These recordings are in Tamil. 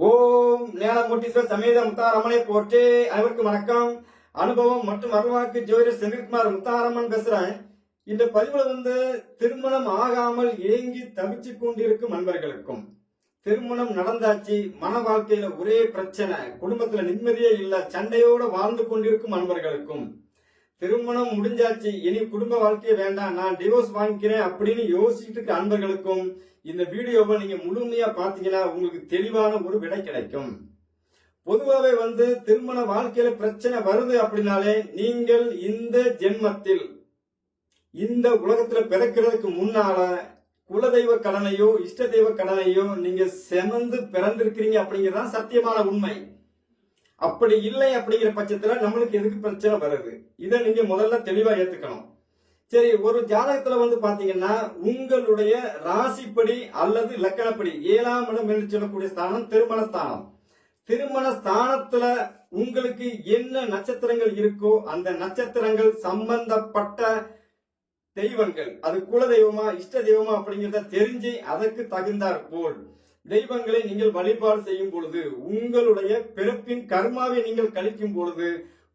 ஓம் ஞானமூர்த்தீஸ்வரர் சமேத முத்தாரம்மனை போற்றே அனைவருக்கும் வணக்கம். அனுபவம் மற்றும் வரலாற்று ஜோதிடர் செந்தில்குமார் முத்தாரம்மன் பேசுறேன் இந்த பதிவுல வந்து திருமணம் ஆகாமல் ஏங்கி தவிச்சு கொண்டிருக்கும் அன்பர்களுக்கும் திருமணம் நடந்தாச்சு மன வாழ்க்கையில ஒரே பிரச்சனை குடும்பத்துல நிம்மதியே இல்ல சண்டையோட வாழ்ந்து கொண்டிருக்கும் அன்பர்களுக்கும் திருமணம் முடிஞ்சாச்சு இனி குடும்ப வாழ்க்கையே வேண்டாம் நான் டிவோர்ஸ் வாங்கிக்கிறேன் அப்படின்னு யோசிச்சுட்டு இருக்க அன்பர்களுக்கும் இந்த வீடியோவை நீங்க முழுமையா பாத்தீங்கன்னா உங்களுக்கு தெளிவான ஒரு விடை கிடைக்கும். பொதுவாகவே வந்து திருமண வாழ்க்கையில பிரச்சனை வருது அப்படின்னாலே நீங்கள் இந்த ஜென்மத்தில் இந்த உலகத்துல பிறக்கிறதுக்கு முன்னால குலதெய்வ கடனையோ இஷ்ட தெய்வ கடனையோ நீங்க செமந்து பிறந்திருக்கிறீங்க அப்படிங்கறதுதான் சத்தியமான உண்மை. அப்படி இல்லை அப்படிங்கிற பட்சத்துல நம்மளுக்கு எதுக்கு பிரச்சனை வருது? இதை நீங்க முதல்ல தெளிவா ஏத்துக்கணும். சரி ஒரு ஜாதகத்துல வந்து பாத்தீங்கன்னா உங்களுடைய ராசிப்படி அல்லது லக்கணப்படி ஏழாம் இடம் என்று சொல்லக்கூடிய ஸ்தானம் திருமண ஸ்தானம். திருமண ஸ்தானத்துல உங்களுக்கு என்ன நட்சத்திரங்கள் இருக்கோ அந்த நட்சத்திரங்கள் சம்பந்தப்பட்ட தெய்வங்கள். அது குல தெய்வமா இஷ்ட தெய்வமா அப்படிங்கிறத தெரிஞ்சு அதற்கு தகுந்தாற் போல். தெய்வங்களை நீங்கள் வழிபாடு செய்யும் பொழுது உங்களுடைய பிறப்பின் கர்மாவை நீங்கள் கழிக்கும் பொழுது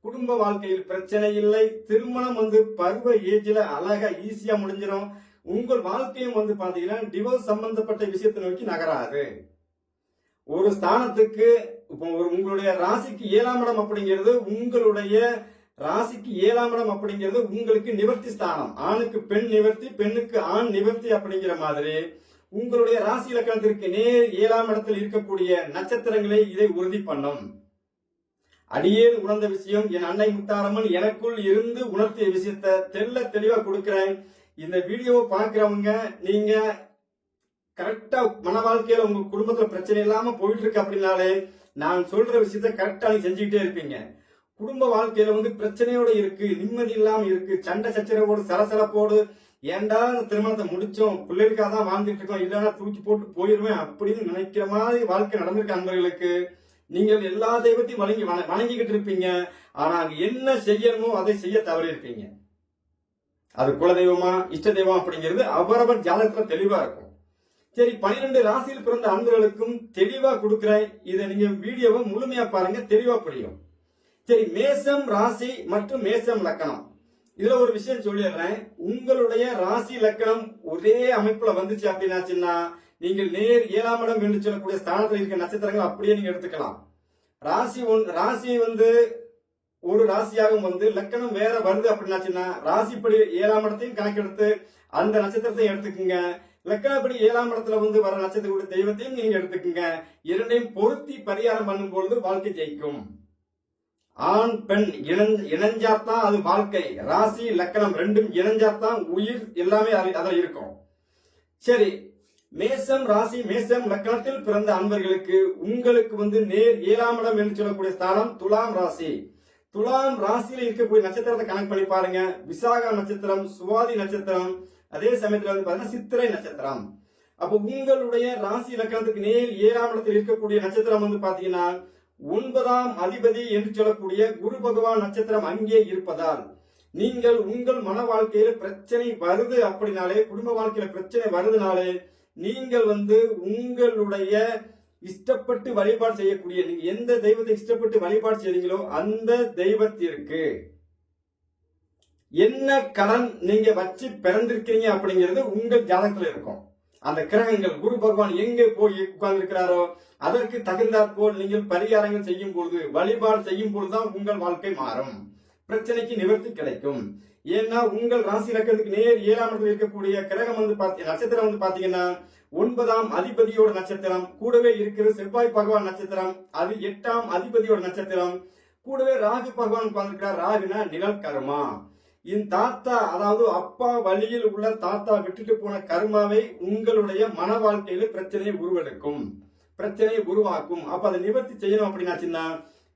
குடும்ப வாழ்க்கையில் பிரச்சனை இல்லை. திருமணம் வந்து பருவ ஏஜ்ல அழகா ஈஸியா முடிஞ்சிடும் உங்கள் வாழ்க்கையும் வந்து பாத்தீங்கன்னா டிவோர்ஸ் சம்பந்தப்பட்ட விஷயத்தை நோக்கி நகராது. ஒரு ஸ்தானத்துக்கு இப்போ ஒரு உங்களுடைய ராசிக்கு ஏழாம் இடம் அப்படிங்கிறது உங்களுடைய ராசிக்கு ஏழாம் இடம் அப்படிங்கிறது உங்களுக்கு நிவர்த்தி ஸ்தானம். ஆணுக்கு பெண் நிவர்த்தி பெண்ணுக்கு ஆண் நிவர்த்தி அப்படிங்கிற மாதிரி உங்களுடைய ராசி இலக்கணத்திற்கு நேர் ஏழாம் இடத்தில் இருக்கக்கூடிய நட்சத்திரங்களை இதை உறுதி பண்ணும். அடியேன் உணர்ந்த விஷயம் என் அன்னை முத்தாரம்மன் எனக்குள் இருந்து உணர்த்திய விஷயத்த தெல்ல தெளிவா கொடுக்கிறேன். இந்த வீடியோவை பார்க்கிறவங்க நீங்க கரெக்டா மன வாழ்க்கையில உங்க குடும்பத்துல பிரச்சனை இல்லாம போயிட்டு இருக்கு அப்படின்னாலே நான் சொல்ற விஷயத்த கரெக்டா நீங்க செஞ்சுக்கிட்டே இருப்பீங்க. குடும்ப வாழ்க்கையில வந்து பிரச்சனையோட இருக்கு நிம்மதி இல்லாம இருக்கு சண்டை சச்சரவோடு சலசலப்போடு ஏன்டா திருமணத்தை முடிச்சோம் பிள்ளைகளுக்காக தான் வாழ்ந்துட்டு இருக்கோம் இல்லைன்னா தூக்கி போட்டு போயிருவேன் அப்படின்னு நினைக்கிற மாதிரி வாழ்க்கை நடந்திருக்கு அன்பர்களுக்கு. நீங்கள் எல்லா தெய்வத்தையும் வணங்கி வணங்கிக்கிட்டு இருப்பீங்க. ஆனா அங்க என்ன செய்யணுமோ அதை செய்ய தவறி இருப்பீங்க அது குலதெய்வமா இஷ்ட தெய்வம் அப்படிங்கிறது அவரவர் ஜாதகத்துல தெளிவா இருக்கும். சரி பனிரெண்டு ராசியில் பிறந்த அன்பர்களுக்கும் தெளிவா கொடுக்குற இதை நீங்க வீடியோவை முழுமையா பாருங்க தெளிவா புரியும். சரி மேசம் ராசி மற்றும் மேசம் லக்கணம். இதுல ஒரு விஷயம் சொல்லிடுறேன். உங்களுடைய ராசி லக்கணம் ஒரே அமைப்புல வந்துச்சு அப்படின்னாச்சுன்னா நீங்கள் நேர் ஏழாம் இடம் என்று சொல்லக்கூடிய ஸ்தானத்தில் இருக்க நட்சத்திரங்கள் அப்படியே நீங்க எடுத்துக்கலாம். ராசி ஒன் ராசி வந்து ஒரு ராசியாகவும் வந்து லக்கணம் வேற வருது அப்படின்னாச்சுன்னா ராசிப்படி ஏழாம் இடத்தையும் கணக்கெடுத்து அந்த நட்சத்திரத்தையும் எடுத்துக்கோங்க. லக்கணப்படி ஏழாம் இடத்துல வந்து வர நட்சத்திரக்கூடிய தெய்வத்தையும் நீங்க எடுத்துக்கோங்க. இரண்டையும் பொருத்தி பரிகாரம் பண்ணும் பொழுது வாழ்க்கை ஜெயிக்கும். ஆண் பெண் இணைஞ்ச- இணைஞ்சாத்தான் அது வாழ்க்கை. ராசி லக்கணம் ரெண்டும் இணைஞ்சாத்தான் உயிர் எல்லாமே அது- அதுல இருக்கும். சரி மேசம் ராசி மேசம் லக்கணத்தில் பிறந்த அன்பர்களுக்கு உங்களுக்கு வந்து நேர் ஏழாம் இடம் என்று சொல்லக்கூடிய ஸ்தானம் துலாம் ராசி. துலாம் ராசியில இருக்கக்கூடிய நட்சத்திரத்தை கணக்கு பண்ணி பாருங்க. விசாகா நட்சத்திரம் சுவாதி நட்சத்திரம் அதே சமயத்துல வந்து பாத்தீங்கன்னா சித்திரை நட்சத்திரம். அப்போ உங்களுடைய ராசி லக்கணத்துக்கு நேர் ஏழாம் இடத்தில் இருக்கக்கூடிய நட்சத்திரம் வந்து பாத்தீங்கன்னா ஒன்பதாம் அதிபதி என்று சொல்லக்கூடிய குரு பகவான் நட்சத்திரம் அங்கே இருப்பதால் நீங்கள் உங்கள் மன வாழ்க்கையில பிரச்சனை வருது அப்படினாலே குடும்ப வாழ்க்கையில பிரச்சனை வருதுனாலே நீங்கள் வந்து உங்களுடைய இஷ்டப்பட்டு வழிபாடு செய்யக்கூடிய நீங்க எந்த தெய்வத்தை இஷ்டப்பட்டு வழிபாடு செய்றீங்களோ அந்த தெய்வத்திற்கு என்ன கடன் நீங்க வச்சு பிறந்திருக்கீங்க அப்படிங்கிறது உங்கள் ஜாதகத்துல இருக்கும். அந்த கிரகங்கள் குரு பகவான் எங்கே போய் உட்கார்ந்து இருக்கிறாரோ அதற்கு தகுந்தாற் போல் நீங்கள் பரிகாரங்கள் செய்யும் பொழுது வழிபாடு செய்யும் பொழுதுதான் உங்கள் வாழ்க்கை மாறும். பிரச்சனைக்கு நிவர்த்தி கிடைக்கும். ஏன்னா உங்கள் ராசி லக்கணத்துக்கு நேர் ஏழாம் இடத்துல இருக்கக்கூடிய கிரகம் வந்து பாத்தி நட்சத்திரம் வந்து பாத்தீங்கன்னா ஒன்பதாம் அதிபதியோட நட்சத்திரம் கூடவே இருக்கிற செவ்வாய் பகவான் நட்சத்திரம் அது எட்டாம் அதிபதியோட நட்சத்திரம் கூடவே ராகு பகவான் உட்கார்ந்துருக்கார் ராகுனா நிழல் கர்மா. என் தாத்தா அதாவது அப்பா வழியில் உள்ள தாத்தா விட்டுட்டு போன கர்மாவை உங்களுடைய மன வாழ்க்கையில பிரச்சனையை உருவெடுக்கும். பிரச்சனையை உருவாக்கும். அப்ப அதை நிவர்த்தி செய்யணும் அப்படின்னாச்சுன்னா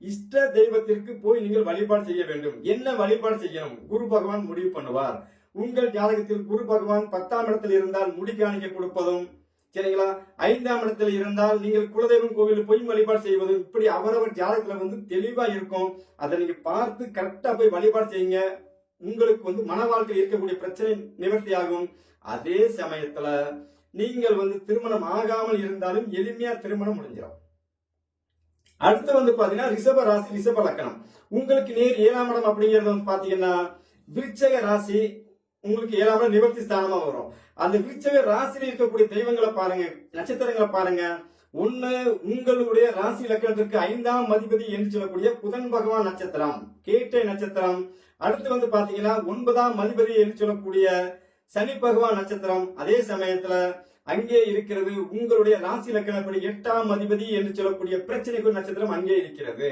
இஷ்ட தெய்வத்திற்கு போய் நீங்கள் வழிபாடு செய்ய வேண்டும். என்ன வழிபாடு செய்யணும்? குரு பகவான் முடிவு பண்ணுவார். உங்கள் ஜாதகத்தில் குரு பகவான் பத்தாம் இடத்தில் இருந்தால் முடி காணிக்க கொடுப்பதும் சரிங்களா? ஐந்தாம் இடத்தில் இருந்தால் நீங்கள் குலதெய்வம் கோவிலில் போய் வழிபாடு செய்வதும் இப்படி அவரவர் ஜாதகத்துல வந்து தெளிவா இருக்கும். அதை நீங்க பார்த்து கரெக்டா போய் வழிபாடு செய்யுங்க. உங்களுக்கு வந்து மன வாழ்க்கையில் இருக்கக்கூடிய பிரச்சனை நிவர்த்தி ஆகும். அதே சமயத்துல நீங்கள் வந்து திருமணம் ஆகாமல் இருந்தாலும் எளிமையா திருமணம் முடிஞ்சிடும். அடுத்து வந்து பாத்தீங்கன்னா ரிஷப ராசி ரிஷப லக்கணம். உங்களுக்கு நேர் ஏழாம் இடம் அப்படிங்கிறது வந்து பாத்தீங்கன்னா விருச்சக ராசி உங்களுக்கு ஏழாம் இடம் நிவர்த்தி ஸ்தானமா வரும். அந்த விருச்சக ராசியில இருக்கக்கூடிய தெய்வங்களை பாருங்க நட்சத்திரங்களை பாருங்க. ஒண்ணு உங்களுடைய ராசி லக்கணத்திற்கு ஐந்தாம் மதிபதி என்று சொல்லக்கூடிய புதன் பகவான் நட்சத்திரம் கேட்டை நட்சத்திரம். அடுத்து வந்து பாத்தீங்கன்னா ஒன்பதாம் மதிபதி என்று சொல்லக்கூடிய சனி பகவான் நட்சத்திரம். அதே சமயத்துல அங்கே இருக்கிறது. உங்களுடைய ராசி லக்கணப்படி எட்டாம் அதிபதி என்று சொல்லக்கூடிய பிரச்சனைக்குள் நட்சத்திரம் அங்கே இருக்கிறது.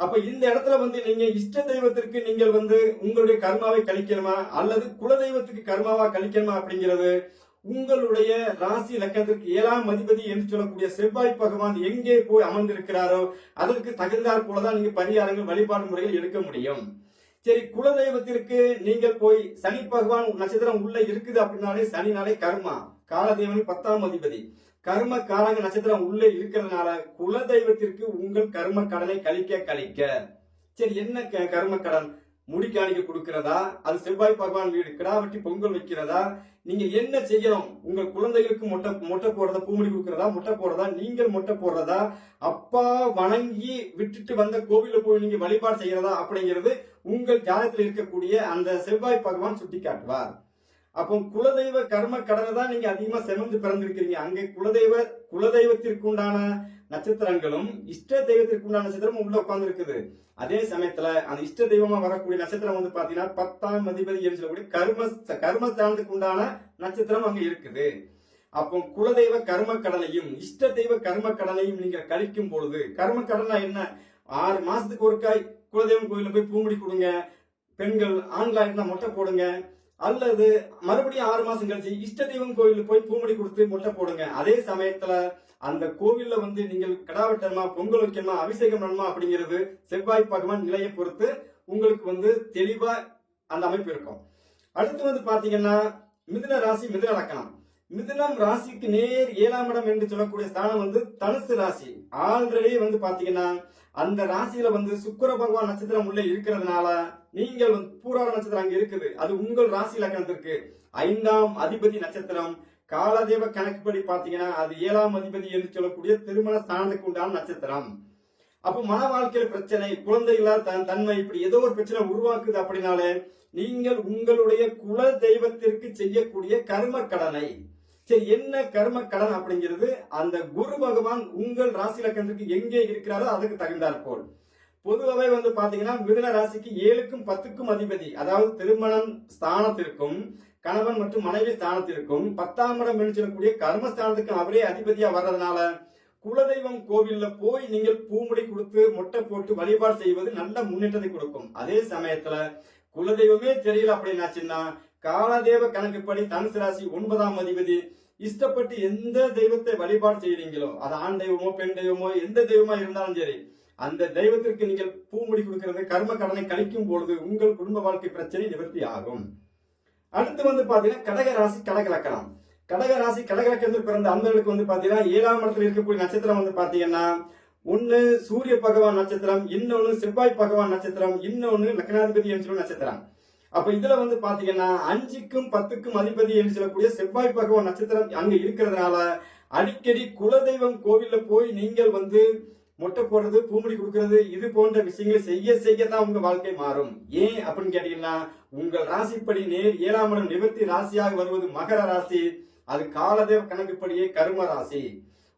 அப்ப இந்த இடத்துல வந்து நீங்க இஷ்ட தெய்வத்திற்கு நீங்கள் வந்து உங்களுடைய கர்மாவை கழிக்கணுமா? அல்லது குல தெய்வத்துக்கு கர்மாவா கழிக்கணுமா அப்படிங்கிறது உங்களுடைய ராசி லக்கணத்திற்கு ஏழாம் அதிபதி என்று சொல்லக்கூடிய செவ்வாய் பகவான் எங்கே போய் அமர்ந்திருக்கிறாரோ அதற்கு தகுந்தாற் போலதான் நீங்க பரிகாரங்கள் வழிபாடு முறைகள் எடுக்க முடியும். சரி குலதெய்வத்திற்கு நீங்கள் போய் சனி பகவான் நட்சத்திரம் உள்ள இருக்குது அப்படின்னாலே சனினாலே கர்மா. காலதேவன் பத்தாம் அதிபதி. கர்ம காலங்க நட்சத்திரம் உள்ளே இருக்கிறதுனால குலதெய்வத்திற்கு உங்கள் கர்ம கடனை கழிக்க கழிக்க. சரி என்ன க- கர்ம கடன்? முடி காணிக்க கொடுக்கிறதா? அது செவ்வாய் பகவான் வீடு கிடா வெட்டி பொங்கல் வைக்கிறதா? நீங்க என்ன செய்யணும்? உங்கள் குழந்தைகளுக்கு மொட்டை மொட்டை போடுறதா? பூமணி கொடுக்கறதா? மொட்டை போடுறதா? நீங்கள் மொட்டை போடுறதா? அப்பா வணங்கி விட்டுட்டு வந்த கோவில போய் நீங்க வழிபாடு செய்யறதா? அப்படிங்கிறது உங்கள் ஜாதகத்தில் இருக்கக்கூடிய அந்த செவ்வாய் பகவான் சுட்டி காட்டுவார் அப்போ குலதெய்வ கர்ம கடனை தான் நீங்க அதிகமா செமந்து பிறந்திருக்கிறீங்க. அங்கே குலதெய்வ குலதெய்வத்திற்குண்டான நட்சத்திரங்களும் இஷ்ட தெய்வத்திற்கு உண்டான நட்சத்திரமும் உள்ள உட்கார்ந்து இருக்குது அதே சமயத்துல அந்த இஷ்ட தெய்வமா வரக்கூடிய நட்சத்திரம் வந்து பாத்தீங்கன்னா பத்தாம் அதிபதி என்று சொல்லக்கூடிய கர்ம கர்மஸ்தானத்துக்கு உண்டான நட்சத்திரம் அங்க இருக்குது. அப்போ குலதெய்வ கர்ம கடனையும் இஷ்ட தெய்வ கர்ம கடனையும் நீங்க கழிக்கும் பொழுது கர்ம கடனா என்ன? ஆறு மாசத்துக்கு ஒருக்காய் குலதெய்வம் கோயில போய் பூமுடி கொடுங்க. பெண்கள் ஆண்களா இருந்தா மொட்டை போடுங்க. அல்லது மறுபடியும் ஆறு மாசம் கழிச்சு இஷ்ட தெய்வம் கோயிலுக்கு போய் பூமடி கொடுத்து முட்டை போடுங்க. அதே சமயத்துல அந்த கோவில்ல வந்து நீங்கள் கடாவட்டமா பொங்கல் வைக்கணுமா அபிஷேகம் பண்ணணுமா அப்படிங்கிறது செவ்வாய் பகவான் நிலையை பொறுத்து உங்களுக்கு வந்து தெளிவா அந்த அமைப்பு இருக்கும். அடுத்து வந்து பாத்தீங்கன்னா மிதுன ராசி மிதுன லக்கணம். மிதுனம் ராசிக்கு நேர் ஏழாம் இடம் என்று சொல்லக்கூடிய ஸ்தானம் வந்து தனுசு ராசி. ஆல்ரெடி வந்து பாத்தீங்கன்னா அந்த ராசியில வந்து சுக்கிர பகவான் நட்சத்திரம் உள்ள இருக்கிறதுனால நீங்கள் வந்து பூராட நட்சத்திரம் அங்க இருக்குது. அது உங்கள் ராசி லக்கணத்திற்கு. ஐந்தாம் அதிபதி நட்சத்திரம். காலதேவ கணக்குப்படி பாத்தீங்கன்னா அது ஏழாம் அதிபதி என்று சொல்லக்கூடிய திருமண ஸ்தானத்துக்கு உண்டான நட்சத்திரம். அப்போ மன வாழ்க்கையில பிரச்சனை குழந்தைகளால் தன் தன்மை இப்படி ஏதோ ஒரு பிரச்சனை உருவாக்குது அப்படின்னாலே நீங்கள் உங்களுடைய குல தெய்வத்திற்கு செய்யக்கூடிய கர்ம கடனை. சரி என்ன கர்ம கடன் அப்படிங்கிறது அந்த குரு பகவான் உங்கள் ராசி லக்கணத்துக்கு எங்கே இருக்கிறாரோ அதுக்கு தகுந்தாற் போல். பொதுவாகவே வந்து பாத்தீங்கன்னா மிதுன ராசிக்கு ஏழுக்கும் பத்துக்கும் அதிபதி அதாவது திருமணம் ஸ்தானத்திற்கும் கணவன் மற்றும் மனைவி ஸ்தானத்திற்கும் பத்தாம் இடம் என்று சொல்லக்கூடிய கர்மஸ்தானத்துக்கும் அவரே அதிபதியா வர்றதுனால குலதெய்வம் கோவில்ல போய் நீங்கள் பூமுடி கொடுத்து மொட்டை போட்டு வழிபாடு செய்வது நல்ல முன்னேற்றத்தை கொடுக்கும். அதே சமயத்துல குலதெய்வமே தெரியல அப்படின்னாச்சுன்னா காலதேவ கணக்குப்படி தனுசு ராசி ஒன்பதாம் அதிபதி இஷ்டப்பட்டு எந்த தெய்வத்தை வழிபாடு செய்றீங்களோ அது ஆண் தெய்வமோ பெண் தெய்வமோ எந்த தெய்வமா இருந்தாலும் சரி அந்த தெய்வத்திற்கு நீங்கள் பூமுடி கொடுக்கிறது கர்ம கடனை கழிக்கும் பொழுது உங்கள் குடும்ப வாழ்க்கை பிரச்சனை நிவர்த்தி ஆகும். அடுத்து வந்து பாத்தீங்கன்னா கடக ராசி கடகலக்கணம். கடக ராசி கடக பிறந்த அன்பர்களுக்கு வந்து பாத்தீங்கன்னா ஏழாம் இடத்துல இருக்கக்கூடிய நட்சத்திரம் வந்து பாத்தீங்கன்னா ஒன்னு சூரிய பகவான் நட்சத்திரம் இன்னொன்னு செவ்வாய் பகவான் நட்சத்திரம் இன்னொன்னு லக்னாதிபதி நட்சத்திரம். அப்ப இதுல வந்து பாத்தீங்கன்னா அஞ்சுக்கும் பத்துக்கும் அதிபதி என்று சொல்லக்கூடிய செவ்வாய் பகவான் நட்சத்திரம் அங்க இருக்கிறதுனால அடிக்கடி குலதெய்வம் கோவில்ல போய் நீங்கள் வந்து மொட்டை போடுறது பூமுடி கொடுக்கறது இது போன்ற விஷயங்களை செய்ய செய்ய தான் உங்க வாழ்க்கை மாறும். ஏன் அப்படின்னு கேட்டீங்கன்னா உங்கள் ராசிப்படி நேர் ஏழாம் இடம் நிவர்த்தி ராசியாக வருவது மகர ராசி அது காலதேவ கணக்குப்படியே கரும ராசி.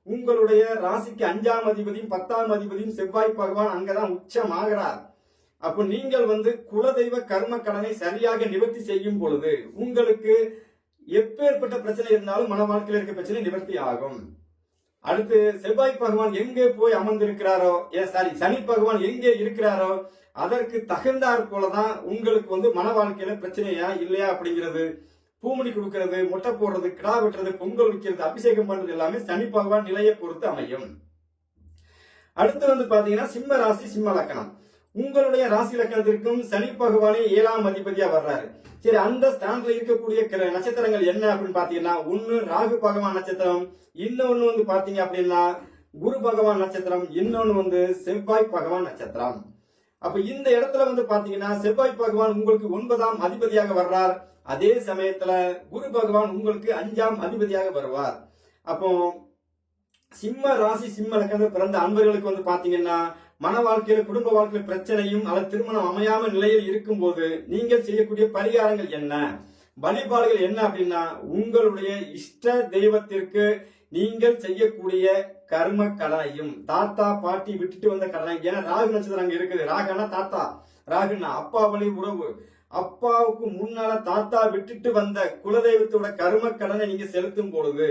உங்களுடைய ராசிக்கு அஞ்சாம் அதிபதியும் பத்தாம் அதிபதியும் செவ்வாய் பகவான் அங்கதான் உச்சமாகிறார். அப்போ நீங்கள் வந்து குலதெய்வ கர்ம கடனை சரியாக நிவர்த்தி செய்யும் பொழுது உங்களுக்கு எப்பேற்பட்ட பிரச்சனை இருந்தாலும் மன வாழ்க்கையில் இருக்க பிரச்சனை நிவர்த்தி ஆகும். அடுத்து செவ்வாய் பகவான் எங்கே போய் அமர்ந்திருக்கிறாரோ ஏ சாரி சனி பகவான் எங்கே இருக்கிறாரோ அதற்கு தகுந்தாற் போலதான் உங்களுக்கு வந்து மன வாழ்க்கையில பிரச்சனையா இல்லையா அப்படிங்கிறது பூமணி கொடுக்கறது முட்டை போடுறது கிடா வெட்டுறது பொங்கல் வைக்கிறது அபிஷேகம் பண்றது எல்லாமே சனி பகவான் நிலையை பொறுத்து அமையும். அடுத்து வந்து பாத்தீங்கன்னா சிம்ம ராசி சிம்ம லக்கணம். உங்களுடைய ராசி லக்கணத்திற்கும் சனி பகவானே ஏழாம் அதிபதியா வர்றாரு. சரி அந்த ஸ்தானத்துல இருக்கக்கூடிய நட்சத்திரங்கள் என்ன அப்படின்னு பாத்தீங்கன்னா ஒன்னு ராகு பகவான் நட்சத்திரம் இன்னொன்னு வந்து பாத்தீங்க அப்படின்னா குரு பகவான் நட்சத்திரம் இன்னொன்னு வந்து செவ்வாய் பகவான் நட்சத்திரம். அப்ப இந்த இடத்துல வந்து பாத்தீங்கன்னா செவ்வாய் பகவான் உங்களுக்கு ஒன்பதாம் அதிபதியாக வர்றார். அதே சமயத்துல குரு பகவான் உங்களுக்கு அஞ்சாம் அதிபதியாக வருவார். அப்போ சிம்ம ராசி சிம்ம லக்கணத்தில் பிறந்த அன்பர்களுக்கு வந்து பாத்தீங்கன்னா மன வாழ்க்கையில குடும்ப வாழ்க்கையில பிரச்சனையும் அல்லது திருமணம் அமையாம நிலையில் இருக்கும்போது நீங்கள் செய்யக்கூடிய பரிகாரங்கள் என்ன? வழிபாடுகள் என்ன அப்படின்னா உங்களுடைய இஷ்ட தெய்வத்திற்கு நீங்கள் செய்யக்கூடிய கர்ம கடனையும் தாத்தா பாட்டி விட்டுட்டு வந்த கடனை ஏன்னா ராகு நட்சத்திரம் அங்க இருக்குது. ராகுனா தாத்தா. ராகுனா அப்பா வழி உறவு. அப்பாவுக்கு முன்னால தாத்தா விட்டுட்டு வந்த குலதெய்வத்தோட கர்ம கடனை நீங்க செலுத்தும் பொழுது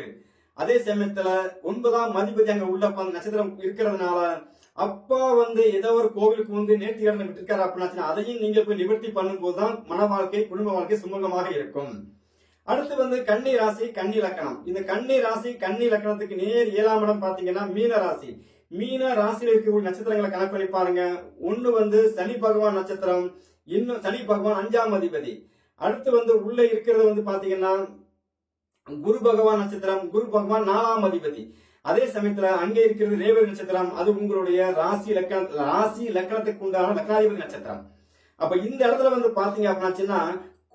அதே சமயத்துல ஒன்பதாம் மதிப்பதி அங்க உள்ள ப- நட்சத்திரம் இருக்கிறதுனால அப்பா வந்து ஏதோ ஒரு கோவிலுக்கு வந்து நேர்த்தி கடனை விட்டுருக்காரு அப்படின்னா அதையும் நீங்க போய் நிவர்த்தி பண்ணும்போது தான் மன வாழ்க்கை குடும்ப வாழ்க்கை சுமூகமாக இருக்கும். அடுத்து வந்து கன்னி ராசி கன்னி லக்கணம். இந்த கன்னி ராசி கன்னி லக்கணத்துக்கு நேர் ஏழாம் இடம் பாத்தீங்கன்னா மீன ராசி. மீன ராசியில் இருக்கக்கூடிய நட்சத்திரங்களை கணக்கு பண்ணி பாருங்க. ஒண்ணு வந்து சனி பகவான் நட்சத்திரம் இன்னும் சனி பகவான் அஞ்சாம் அதிபதி. அடுத்து வந்து உள்ள இருக்கிறது வந்து பாத்தீங்கன்னா குரு பகவான் நட்சத்திரம் குரு பகவான் நாலாம் அதிபதி. அதே சமயத்துல அங்கே இருக்கிறது ரேவதி நட்சத்திரம் அது உங்களுடைய ராசி லக்கண ராசி லக்கணத்துக்கு உண்டான லக்னாதிபதி நட்சத்திரம். அப்ப இந்த இடத்துல வந்து பாத்தீங்க அப்படின்னாச்சுன்னா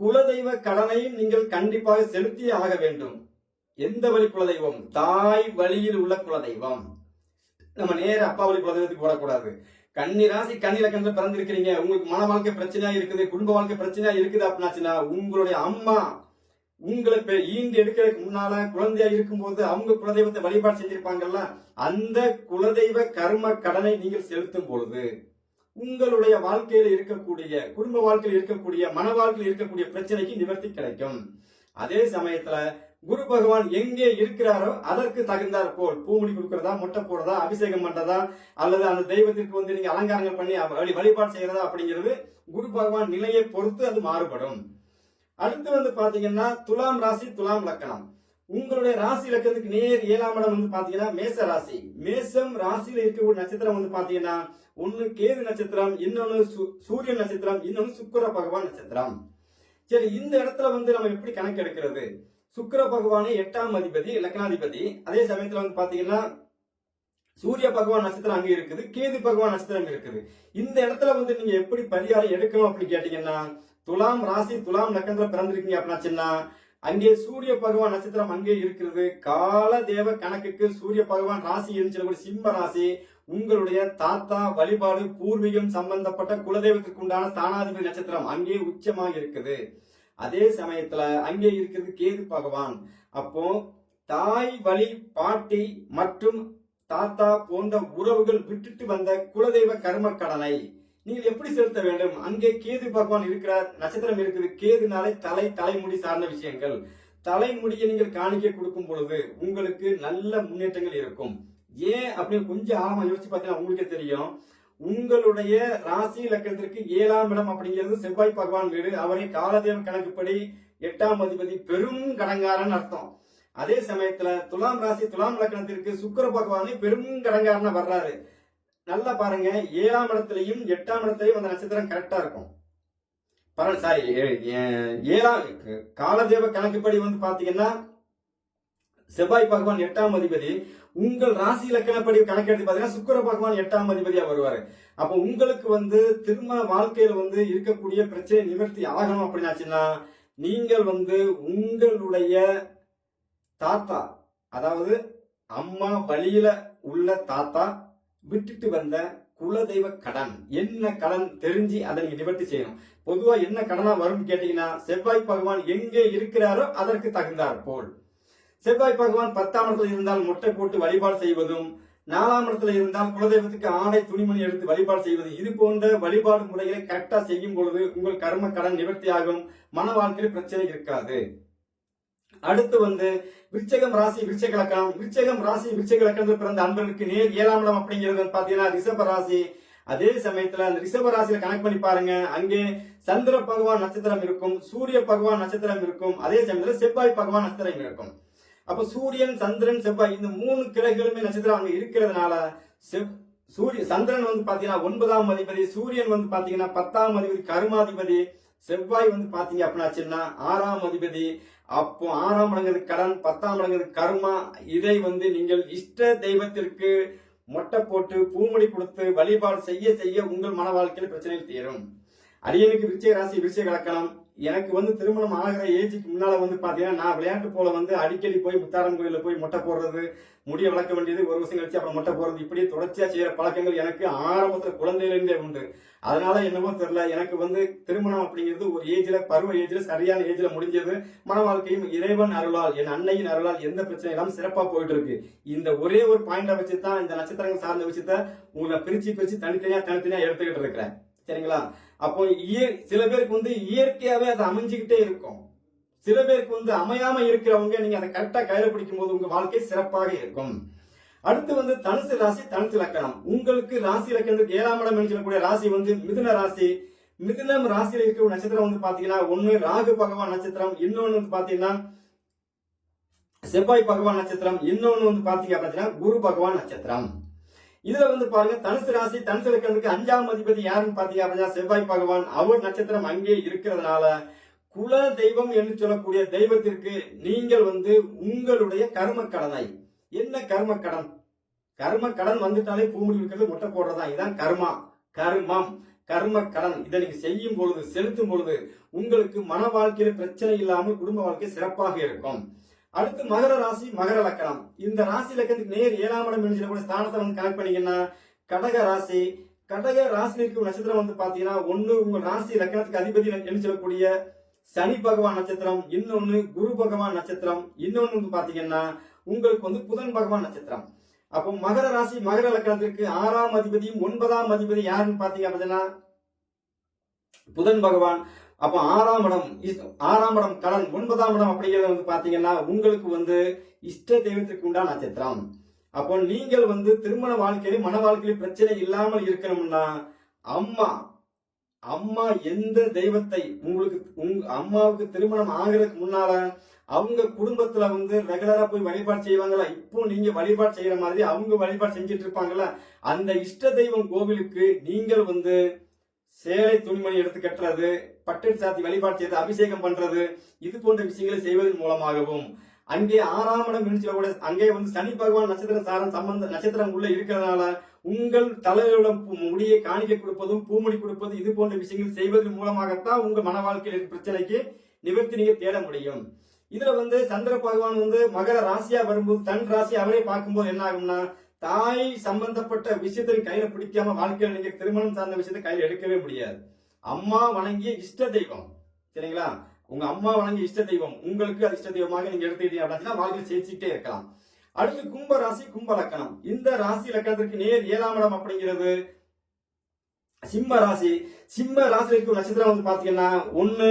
குலதெய்வ கடனையும் நீங்கள் கண்டிப்பாக செலுத்தியே ஆக வேண்டும். எந்த வழி குலதெய்வம்? தாய் வழியில் உள்ள குலதெய்வம். நம்ம நேர அப்பா வழி குலதெய்வத்துக்கு போடக்கூடாது. கன்னி ராசி கன்னி லக்கணத்துல பிறந்திருக்கிறீங்க. உங்களுக்கு மன வாழ்க்கை பிரச்சனையா இருக்குது குடும்ப வாழ்க்கை பிரச்சனையா இருக்குது அப்படின்னாச்சுன்னா உங்களுடைய அம்மா உங்களை பெ- ஈண்டு எடுக்கிறதுக்கு முன்னால குழந்தையா இருக்கும்போது அவங்க குலதெய்வத்தை வழிபாடு செஞ்சிருப்பாங்கல்ல அந்த குலதெய்வ கர்ம கடனை நீங்கள் செலுத்தும் பொழுது உங்களுடைய வாழ்க்கையில இருக்கக்கூடிய குடும்ப வாழ்க்கையில் இருக்கக்கூடிய மன வாழ்க்கையில் இருக்கக்கூடிய பிரச்சனைக்கு நிவர்த்தி கிடைக்கும். அதே சமயத்துல குரு பகவான் எங்கே இருக்கிறாரோ அதற்கு தகுந்தாற் போல் பூமுடி கொடுக்கறதா மொட்டை போடுறதா அபிஷேகம் பண்றதா அல்லது அந்த தெய்வத்திற்கு வந்து நீங்க அலங்காரங்கள் பண்ணி வழி- வழிபாடு செய்யறதா அப்படிங்கிறது குரு பகவான் நிலையை பொறுத்து அது மாறுபடும். அடுத்து வந்து பாத்தீங்கன்னா துலாம் ராசி துலாம் லக்கணம். உங்களுடைய ராசி லக்கணத்துக்கு நேர் ஏழாம் இடம் வந்து பாத்தீங்கன்னா மேச ராசி. மேசம் ராசியில இருக்கக்கூடிய நட்சத்திரம் வந்து பாத்தீங்கன்னா ஒன்னு கேது நட்சத்திரம் இன்னொன்னு சு- சூரியன் நட்சத்திரம் இன்னொன்னு சுக்கர பகவான் நட்சத்திரம். சரி இந்த இடத்துல வந்து நம்ம எப்படி கணக்கு எடுக்கிறது? சுக்கிர பகவானே எட்டாம் அதிபதி லக்னாதிபதி. அதே சமயத்துல வந்து பாத்தீங்கன்னா சூரிய பகவான் நட்சத்திரம் அங்க இருக்குது கேது பகவான் நட்சத்திரம் இருக்குது. இந்த இடத்துல வந்து நீங்க எப்படி பரிகாரம் எடுக்கணும் அப்படின்னு கேட்டீங்கன்னா துலாம் ராசி துலாம் நட்சத்திரம் பிறந்திருக்கீங்க அப்படின்னாச்சுன்னா அங்கே சூரிய பகவான் நட்சத்திரம் அங்கே இருக்கிறது. கால தேவ கணக்குக்கு சூரிய பகவான் ராசி என்று சொல்லக்கூடிய சிம்ம ராசி உங்களுடைய தாத்தா வழிபாடு பூர்வீகம் சம்பந்தப்பட்ட குலதெய்வத்துக்கு உண்டான ஸ்தானாதிபதி நட்சத்திரம் அங்கே உச்சமாக இருக்குது. அதே சமயத்துல அங்கே இருக்கிறது கேது பகவான். அப்போ தாய் வழி பாட்டி மற்றும் தாத்தா போன்ற உறவுகள் விட்டுட்டு வந்த குலதெய்வ கர்ம கடனை நீங்கள் எப்படி செலுத்த வேண்டும்? அங்கே கேது பகவான் இருக்கிறார் நட்சத்திரம் இருக்குது. கேதுனாலே தலை தலைமுடி சார்ந்த விஷயங்கள். தலைமுடியை நீங்கள் காணிக்கை கொடுக்கும் பொழுது உங்களுக்கு நல்ல முன்னேற்றங்கள் இருக்கும். ஏன் அப்படின்னு கொஞ்சம் ஆழமா யோசிச்சு பார்த்தீங்கன்னா உங்களுக்கே தெரியும். உங்களுடைய ராசி லக்கணத்திற்கு ஏழாம் இடம் அப்படிங்கிறது செவ்வாய் பகவான் வீடு. அவரை காலதேவ கணக்குப்படி எட்டாம் அதிபதி பெரும் கடங்காரன் அர்த்தம். அதே சமயத்துல துலாம் ராசி துலாம் லக்கணத்திற்கு சுக்கர பகவானே பெரும் கடங்காரன வர்றாரு. நல்லா பாருங்க. ஏழாம் இடத்துலயும் எட்டாம் இடத்துலயும் அந்த நட்சத்திரம் கரெக்டா இருக்கும். பரவாயில்ல சாரி ஏழாம் காலதேவ கணக்குப்படி வந்து பாத்தீங்கன்னா செவ்வாய் பகவான் எட்டாம் அதிபதி உங்கள் ராசி இலக்கணப்படி கணக்கெடுத்து பாத்தீங்கன்னா சுக்கர பகவான் எட்டாம் அதிபதியா வருவாரு. அப்போ உங்களுக்கு வந்து திருமண வாழ்க்கையில வந்து இருக்கக்கூடிய பிரச்சனை நிவர்த்தி ஆகணும் அப்படின்னாச்சுன்னா நீங்கள் வந்து உங்களுடைய தாத்தா அதாவது அம்மா வழியில உள்ள தாத்தா விட்டுட்டு வந்த குலதெய்வ கடன். என்ன கடன் தெரிஞ்சு அதை நீங்க நிவர்த்தி செய்யணும். பொதுவா என்ன கடனா வரும்னு கேட்டீங்கன்னா செவ்வாய் பகவான் எங்கே இருக்கிறாரோ அதற்கு தகுந்தாற் போல். செவ்வாய் பகவான் பத்தாம் இடத்துல இருந்தால் முட்டை போட்டு வழிபாடு செய்வதும் நாலாம் இடத்துல இருந்தால் குலதெய்வத்துக்கு ஆடை துணிமணி எடுத்து வழிபாடு செய்வது இது போன்ற வழிபாடு முறைகளை கரெக்டா செய்யும் பொழுது உங்கள் கர்ம கடன் நிவர்த்தி ஆகும் மன வாழ்க்கையில் பிரச்சனை இருக்காது. அடுத்து வந்து விருச்சகம் ராசி விருச்சக லக்கணம் விருச்சகம் ராசி விருச்சக லக்கணத்தில் பிறந்த அன்பர்களுக்கு நேர் ஏழாம் இடம் அப்படிங்கிறது பாத்தீங்கன்னா ரிஷப ராசி. அதே சமயத்துல அந்த ரிஷப ராசியில கணக்கு பண்ணி பாருங்க. அங்கே சந்திர பகவான் நட்சத்திரம் இருக்கும். சூரிய பகவான் நட்சத்திரம் இருக்கும். அதே சமயத்துல செவ்வாய் பகவான் நட்சத்திரம் இருக்கும். அப்ப சூரியன் சந்திரன் செவ்வாய் இந்த மூணு கிரகங்களுமே நட்சத்திரம் அங்க இருக்கிறதுனால செவ் சூரிய சந்திரன் வந்து பாத்தீங்கன்னா ஒன்பதாம் அதிபதி. சூரியன் வந்து பாத்தீங்கன்னா பத்தாம் அதிபதி கருமாதிபதி. செவ்வாய் வந்து பாத்தீங்க அப்படின்னாச்சுன்னா ஆறாம் அதிபதி. அப்போ ஆறாம் மடங்கு கடன் பத்தாம் மடங்கு கர்மா இதை வந்து நீங்கள் இஷ்ட தெய்வத்திற்கு மொட்டை போட்டு பூமொழி கொடுத்து வழிபாடு செய்ய செய்ய உங்கள் மன வாழ்க்கையில் பிரச்சனைகள் தீரும். அரியனுக்கு விருச்சிக ராசி விருச்சிக கலக்கணம் எனக்கு வந்து திருமணம் ஆகிற ஏஜுக்கு முன்னால வந்து பாத்தீங்கன்னா நான் விளையாட்டு போல வந்து அடிக்கடி போய் முத்தாரம் கோயிலில் போய் மொட்டை போடுறது முடிய வளர்க்க வேண்டியது ஒரு வருஷம் கழிச்சு அப்புறம் முட்டை போடுறது இப்படியே தொடர்ச்சியா செய்யற பழக்கங்கள் எனக்கு ஆரம்பத்துல குழந்தையிலிருந்தே உண்டு. அதனால என்னவோ தெரியல எனக்கு வந்து திருமணம் அப்படிங்கிறது ஒரு ஏஜ்ல பருவ ஏஜ்ல சரியான ஏஜ்ல முடிஞ்சது. மன வாழ்க்கையும் இறைவன் அருளால் என் அன்னையின் அருளால் எந்த பிரச்சனை இல்லாமல் சிறப்பா போயிட்டு இருக்கு. இந்த ஒரே ஒரு பாயிண்டை வச்சு தான் இந்த நட்சத்திரங்கள் சார்ந்த விஷயத்த உங்களை பிரிச்சு பிரிச்சு தனித்தனியா தனித்தனியா எடுத்துக்கிட்டு இருக்கிறேன். சரிங்களா? அப்போ இய- சில பேருக்கு வந்து இயற்கையாவே அது அமைஞ்சுக்கிட்டே இருக்கும். சில பேருக்கு வந்து அமையாம இருக்கிறவங்க நீங்க அதை கரெக்டா கையில பிடிக்கும் போது உங்க வாழ்க்கை சிறப்பாக இருக்கும். அடுத்து வந்து தனுசு ராசி தனுசு லக்கணம். உங்களுக்கு ராசி லக்கணத்துக்கு ஏழாம் இடம் என்று சொல்லக்கூடிய ராசி வந்து மிதுன ராசி. மிதுனம் ராசியில இருக்கிற நட்சத்திரம் வந்து பாத்தீங்கன்னா ஒண்ணு ராகு பகவான் நட்சத்திரம் இன்னொன்னு வந்து பாத்தீங்கன்னா செவ்வாய் பகவான் நட்சத்திரம் இன்னொன்னு வந்து பாத்தீங்க அப்படின்னா குரு பகவான் நட்சத்திரம். இதுல வந்து பாருங்க தனுசு ராசி தனுசு இருக்கிறதுக்கு அஞ்சாம் அதிபதி யாருன்னு பாத்தீங்க அப்படின்னா செவ்வாய் பகவான். அவர் நட்சத்திரம் அங்கே இருக்கிறதுனால குல தெய்வம் என்று சொல்லக்கூடிய தெய்வத்திற்கு நீங்கள் வந்து உங்களுடைய கர்ம கடனாய் என்ன கர்ம கடன்? கர்ம கடன் வந்துட்டாலே பூமுடி இருக்கிறது முட்டை போடுறதா இதுதான் கர்மா. கர்மம். கர்ம கடன். இதை நீங்க செய்யும் பொழுது செலுத்தும் பொழுது உங்களுக்கு மன வாழ்க்கையில பிரச்சனை இல்லாமல் குடும்ப வாழ்க்கை சிறப்பாக இருக்கும். அடுத்து மகர ராசி மகர லக்கணம். இந்த ராசி லக்கணத்துக்கு நேர் ஏழாம் இடம் என்று சொல்லக்கூடிய ஸ்தானத்தை வந்து கனெக்ட் பண்ணீங்கன்னா கடக ராசி கடக ராசியில் இருக்கும் நட்சத்திரம் வந்து பாத்தீங்கன்னா ஒண்ணு உங்க ராசி லக்கணத்துக்கு அதிபதி என்று சொல்லக்கூடிய சனி பகவான் நட்சத்திரம் இன்னொன்னு குரு பகவான் நட்சத்திரம் இன்னொன்னு வந்து பாத்தீங்கன்னா உங்களுக்கு வந்து புதன் பகவான் நட்சத்திரம். அப்போ மகர ராசி மகர லக்கணத்திற்கு ஆறாம் அதிபதியும் ஒன்பதாம் அதிபதி யாருன்னு பாத்தீங்க அப்படின்னா புதன் பகவான். அப்போ ஆறாம் இடம் இஸ்- ஆறாம் இடம் கடன் ஒன்பதாம் இடம் அப்படிங்கிறது வந்து பாத்தீங்கன்னா உங்களுக்கு வந்து இஷ்ட தெய்வத்திற்கு உண்டான நட்சத்திரம். அப்போ நீங்கள் வந்து திருமண வாழ்க்கையில மன வாழ்க்கையில பிரச்சனை இல்லாமல் இருக்கணும்னா அம்மா அம்மா எந்த தெய்வத்தை உங்களுக்கு உங் அம்மாவுக்கு திருமணம் ஆகிறதுக்கு முன்னால அவங்க குடும்பத்துல வந்து ரெகுலரா போய் வழிபாடு செய்வாங்களா? இப்போ நீங்க வழிபாடு செய்யற மாதிரி அவங்க வழிபாடு செஞ்சுட்டு இருப்பாங்களா அந்த இஷ்ட தெய்வம் கோவிலுக்கு நீங்கள் வந்து சேலை துணிமணி எடுத்து கட்டுறது பட்டு சாத்தி வழிபாடு செய்து அபிஷேகம் பண்றது இது போன்ற விஷயங்களை செய்வதன் மூலமாகவும் அங்கே ஆறாம் இடம் என்று கூட அங்கே வந்து சனி பகவான் நட்சத்திர சாரம் சம்பந்த நட்சத்திரம் உள்ள இருக்கிறதுனால உங்கள் தலையில முடியை காணிக்கை கொடுப்பதும் பூமொழி கொடுப்பதும் இது போன்ற விஷயங்கள் செய்வதன் மூலமாகத்தான் உங்க மன வாழ்க்கையில் பிரச்சனைக்கு நிவர்த்தி நீங்க தேட முடியும். இதுல வந்து சந்திர பகவான் வந்து மகர ராசியா வரும்போது தன் ராசி அவரே பார்க்கும்போது என்ன ஆகும்னா தாய் சம்பந்தப்பட்ட விஷயத்தை கையில பிடிக்காம வாழ்க்கையில நீங்க திருமணம் சார்ந்த விஷயத்தை கையில் எடுக்கவே முடியாது. அம்மா வணங்கிய இஷ்ட தெய்வம். சரிங்களா? உங்க அம்மா வணங்கிய இஷ்ட தெய்வம். உங்களுக்கு அது இஷ்ட தெய்வமாக நீங்க எடுத்துக்கிட்டீங்க அப்படின்னா வாழ்க்கையில் ஜெயிச்சுக்கிட்டே இருக்கலாம். அடுத்து கும்ப ராசி கும்ப லக்கணம். இந்த ராசி லக்கணத்திற்கு நேர் ஏழாம் இடம் அப்படிங்கிறது சிம்ம ராசி. சிம்ம ராசியில் இருக்கும் நட்சத்திரம் வந்து பாத்தீங்கன்னா ஒண்ணு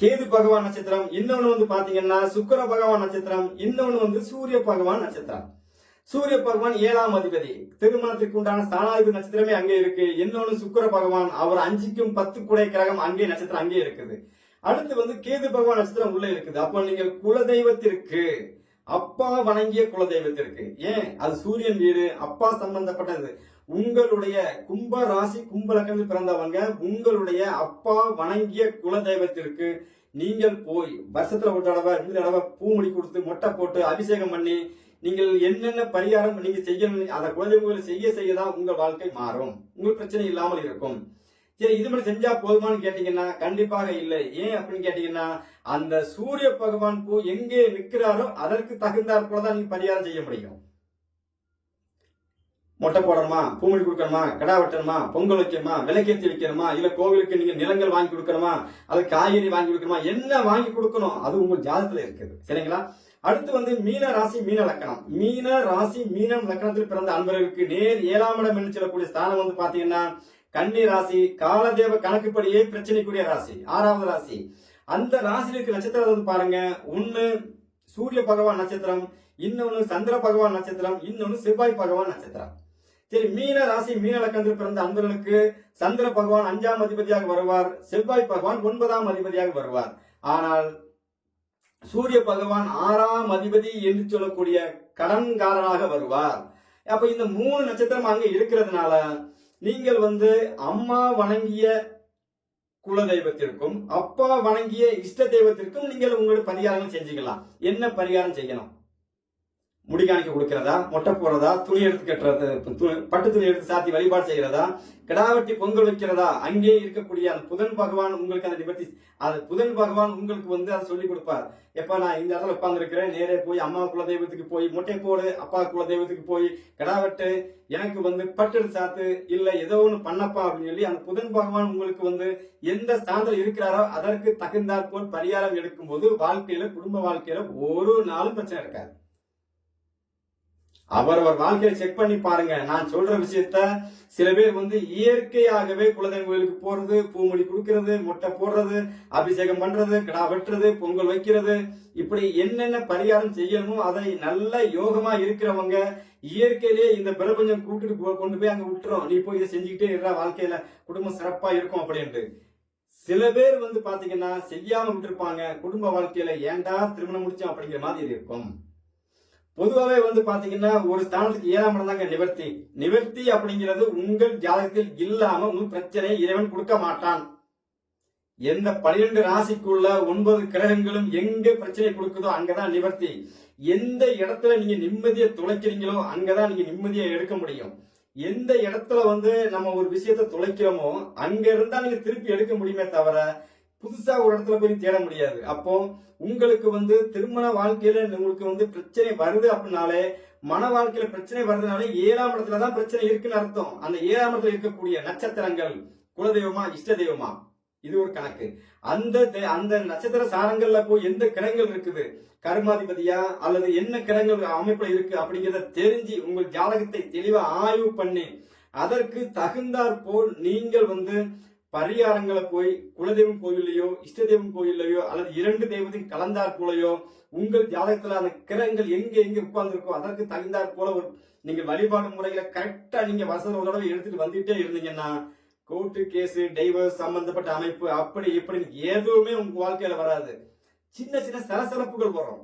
கேது பகவான் நட்சத்திரம். இன்னொன்னு வந்து பாத்தீங்கன்னா சுக்கிர பகவான் நட்சத்திரம். இன்னொன்னு வந்து சூரிய பகவான் நட்சத்திரம். சூரிய பகவான் ஏழாம் அதிபதி. திருமணத்திற்கு உண்டான ஸ்தானாதிபதி நட்சத்திரமே அங்கே இருக்கு. இன்னொன்னு சுக்கிர பகவான். அவர் அஞ்சுக்கும் பத்து குடை கிரகம் அங்கே நட்சத்திரம் அங்கே இருக்குது. அடுத்து வந்து கேது பகவான் நட்சத்திரம் உள்ள இருக்குது. அப்போ நீங்கள் குலதெய்வத்திற்கு அப்பா வணங்கிய குலதெய்வத்திற்கு. ஏன்? அது சூரியன் வீடு அப்பா சம்பந்தப்பட்டது. உங்களுடைய கும்ப ராசி கும்ப லக்கணத்தில் பிறந்தவங்க உங்களுடைய அப்பா வணங்கிய குலதெய்வத்திற்கு நீங்கள் போய் வருஷத்துல ஒரு தடவை ரெண்டு தடவை பூமுடி கொடுத்து மொட்டை போட்டு அபிஷேகம் பண்ணி நீங்கள் என்னென்ன பரிகாரம் நீங்க செய்யணும் அதை குலதெய்வங்களை செய்ய செய்ய தான் உங்கள் வாழ்க்கை மாறும். உங்களுக்கு பிரச்சனை இல்லாமல் இருக்கும். சரி இது மாதிரி செஞ்சா போதுமான்னு கேட்டீங்கன்னா கண்டிப்பாக இல்லை. ஏன் அப்படின்னு கேட்டீங்கன்னா அந்த சூரிய பகவான் பூ எங்கே நிற்கிறாரோ அதற்கு தகுந்தாற் போலதான் நீங்க பரிகாரம் செய்ய முடியும். மொட்டை போடணுமா? பூமொழி கொடுக்கணுமா? கடா வெட்டணுமா? பொங்கல் வைக்கணுமா? விளக்கேற்றி வைக்கணுமா? இல்ல கோவிலுக்கு நீங்க நிலங்கள் வாங்கி கொடுக்கணுமா? அது காய்கறி வாங்கி கொடுக்கணுமா? என்ன வாங்கி கொடுக்கணும்? அது உங்க ஜாதத்துல இருக்குது. சரிங்களா? அடுத்து வந்து மீன ராசி மீன லக்கணம். மீன ராசி மீனம் லக்கணத்தில் பிறந்த அன்பர்களுக்கு நேர் ஏழாம் இடம் என்று சொல்லக்கூடிய ஸ்தானம் வந்து பாத்தீங்கன்னா கன்னி ராசி காலதேவ கணக்குப்படியே பிரச்சனைக்குரிய ராசி ஆறாவது ராசி. அந்த ராசியில் இருக்க நட்சத்திரத்தை வந்து பாருங்க ஒன்னு சூரிய பகவான் நட்சத்திரம் இன்னொன்னு சந்திர பகவான் நட்சத்திரம் இன்னொன்னு செவ்வாய் பகவான் நட்சத்திரம். சரி மீன ராசி மீன லக்கணத்தில் பிறந்த அன்பர்களுக்கு சந்திர பகவான் அஞ்சாம் அதிபதியாக வருவார் செவ்வாய் பகவான் ஒன்பதாம் அதிபதியாக வருவார். ஆனால் சூரிய பகவான் ஆறாம் அதிபதி என்று சொல்லக்கூடிய கடன்காரனாக வருவார். அப்ப இந்த மூணு நட்சத்திரம் அங்க இருக்கிறதுனால நீங்கள் வந்து அம்மா வணங்கிய குல தெய்வத்திற்கும் அப்பா வணங்கிய இஷ்ட தெய்வத்திற்கும் நீங்கள் உங்களுடைய பரிகாரங்கள் செஞ்சுக்கலாம். என்ன பரிகாரம் செய்யணும்? முடிகாணிக்க கொடுக்கிறதா மொட்டை போடுறதா துணி எடுத்து கட்டுறது து- பட்டு துணி எடுத்து சாத்தி வழிபாடு செய்கிறதா கிடாவட்டி பொங்கல் வைக்கிறதா அங்கே இருக்கக்கூடிய அந்த புதன் பகவான் உங்களுக்கு அந்த நிவர்த்தி அது புதன் பகவான் உங்களுக்கு வந்து அதை சொல்லி கொடுப்பார். எப்ப நான் இந்த இடத்துல உட்காந்துருக்கிறேன் நேரே போய் அம்மா குல தெய்வத்துக்கு போய் மொட்டை போடு அப்பா குலதெய்வத்துக்கு போய் கிடாவட்டு எனக்கு வந்து பட்டு சாத்து இல்ல ஏதோ ஒன்று பண்ணப்பா அப்படின்னு சொல்லி அந்த புதன் பகவான் உங்களுக்கு வந்து எந்த ஸ்தானத்தில் இருக்கிறாரோ அதற்கு தகுந்தாற்போல் பரிகாரம் எடுக்கும்போது வாழ்க்கையில குடும்ப வாழ்க்கையில ஒரு நாளும் பிரச்சனை இருக்காது. அவரவர் வாழ்க்கையை செக் பண்ணி பாருங்க. நான் சொல்ற விஷயத்த சில பேர் வந்து இயற்கையாகவே குலதெய்வ கோயிலுக்கு போறது பூமொழி கொடுக்கறது முட்டை போடுறது அபிஷேகம் பண்றது கிடா வெட்டுறது பொங்கல் வைக்கிறது. இப்படி என்னென்ன பரிகாரம் செய்யணுமோ அதை நல்ல யோகமா இருக்கிறவங்க இயற்கையிலேயே இந்த பிரபஞ்சம் கூட்டிட்டு கொண்டு போய் அங்க விட்டுரும். நீ போய் இதை செஞ்சுக்கிட்டே இருற வாழ்க்கையில குடும்பம் சிறப்பா இருக்கும் அப்படின்ட்டு. சில பேர் வந்து பாத்தீங்கன்னா செய்யாம விட்டுருப்பாங்க. குடும்ப வாழ்க்கையில ஏன்டா திருமணம் முடிச்சோம் அப்படிங்கிற மாதிரி இருக்கும். பொதுவாகவே வந்து பாத்தீங்கன்னா ஒரு ஸ்தானத்துக்கு ஏழாம் இடம் தாங்க நிவர்த்தி. நிவர்த்தி அப்படிங்கிறது உங்கள் ஜாதகத்தில் இல்லாம உங்க பிரச்சனையை இறைவன் கொடுக்க மாட்டான். எந்த பனிரெண்டு ராசிக்குள்ள ஒன்பது கிரகங்களும் எங்க பிரச்சனை கொடுக்குதோ அங்கதான் நிவர்த்தி. எந்த இடத்துல நீங்க நிம்மதியை துளைக்கிறீங்களோ அங்கதான் நீங்க நிம்மதியை எடுக்க முடியும். எந்த இடத்துல வந்து நம்ம ஒரு விஷயத்தை துளைக்கிறோமோ அங்க இருந்தா நீங்க திருப்பி எடுக்க முடியுமே தவிர புதுசா ஒரு இடத்துல போய் தேட முடியாது. அப்போ உங்களுக்கு வந்து திருமண வாழ்க்கையில உங்களுக்கு வந்து பிரச்சனை வருது அப்படின்னாலே மன வாழ்க்கையில பிரச்சனை வருதுனாலே ஏழாம் இடத்துல தான் பிரச்சனை இருக்குன்னு அர்த்தம். அந்த ஏழாம் இடத்துல இருக்கக்கூடிய நட்சத்திரங்கள் குலதெய்வமா இஷ்ட தெய்வமா? இது ஒரு கணக்கு. அந்த அந்த நட்சத்திர சாரங்கள்ல போய் எந்த கிரகங்கள் இருக்குது? கர்மாதிபதியா அல்லது என்ன கிரகங்கள் அமைப்புல இருக்கு அப்படிங்கிறத தெரிஞ்சு உங்கள் ஜாதகத்தை தெளிவா ஆய்வு பண்ணி அதற்கு தகுந்தாற் போல் நீங்கள் வந்து பரிகாரங்களை போய் குலதெய்வம் கோயிலையோ இஷ்ட தெய்வம் கோயிலையோ அல்லது இரண்டு தெய்வத்தையும் கலந்தாற் போலையோ உங்கள் ஜாதகத்தில் அந்த கிரகங்கள் எங்க எங்க உட்கார்ந்துருக்கோ அதற்கு தகுந்தாற் போல ஒரு நீங்கள் வழிபாடு முறையில கரெக்டா நீங்க வசதி ஒரு தடவை எடுத்துட்டு வந்துட்டே இருந்தீங்கன்னா கோர்ட்டு கேஸ் டைவர்ஸ் சம்பந்தப்பட்ட அமைப்பு அப்படி இப்படி எதுவுமே உங்க வாழ்க்கையில வராது. சின்ன சின்ன சலசலப்புகள் வரும்.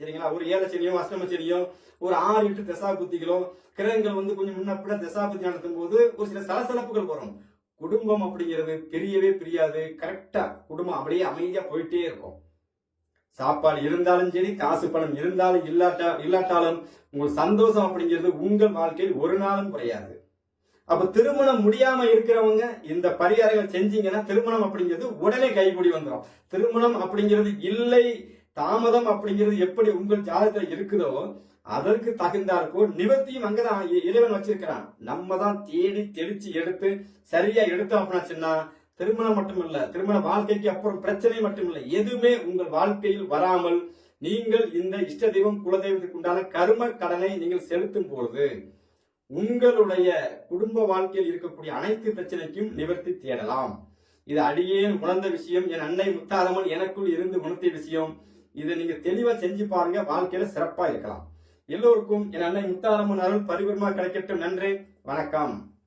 சரிங்களா? ஒரு ஏழை செடியோ அஷ்டம செடியோ ஒரு ஆறு எட்டு தசா புத்திகளோ கிரகங்கள் வந்து கொஞ்சம் முன்ன பின்ன தசா புத்தி நடத்தும் போது ஒரு சில சலசலப்புகள் வரும். குடும்பம் அப்படிங்கிறது பிரியவே பிரியாது. கரெக்டா குடும்பம் அப்படியே அமைதியா போயிட்டே இருக்கும். சாப்பாடு இருந்தாலும் சரி காசு பணம் இருந்தாலும் இல்லாட்டா இல்லாட்டாலும் உங்கள் சந்தோஷம் அப்படிங்கிறது உங்கள் வாழ்க்கையில் ஒரு நாளும் குறையாது. அப்ப திருமணம் முடியாம இருக்கிறவங்க இந்த பரிகாரங்கள் செஞ்சீங்கன்னா திருமணம் அப்படிங்கிறது உடனே கைகூடி வந்துடும் திருமணம் அப்படிங்கிறது இல்லை தாமதம் அப்படிங்கிறது எப்படி உங்கள் ஜாதகத்துல இருக்குதோ அதற்கு தகுந்தாற்போல் நிவர்த்தியும் அங்கதான் இ- இறைவன் வச்சிருக்கிறான். நம்ம தான் தேடி தெளிச்சு எடுத்து சரியா எடுத்தோம் அப்படின்னா சின்ன திருமணம் மட்டும் இல்ல திருமண வாழ்க்கைக்கு அப்புறம் பிரச்சனை மட்டும் இல்ல எதுவுமே உங்கள் வாழ்க்கையில் வராமல் நீங்கள் இந்த இஷ்ட தெய்வம் குலதெய்வத்துக்கு உண்டான கர்ம கடனை நீங்கள் செலுத்தும் பொழுது உங்களுடைய குடும்ப வாழ்க்கையில் இருக்கக்கூடிய அனைத்து பிரச்சனைக்கும் நிவர்த்தி தேடலாம். இது அடியேன் உணர்ந்த விஷயம் என் அன்னை முத்தாரம்மன் எனக்குள் இருந்து உணர்த்திய விஷயம். இதை நீங்க தெளிவா செஞ்சு பாருங்க. வாழ்க்கையில சிறப்பா இருக்கலாம். எல்லோருக்கும் என் அன்னை முத்தாரம்மன் அருள் பரிபூர்மா கிடைக்கட்டும். நன்றி. வணக்கம்.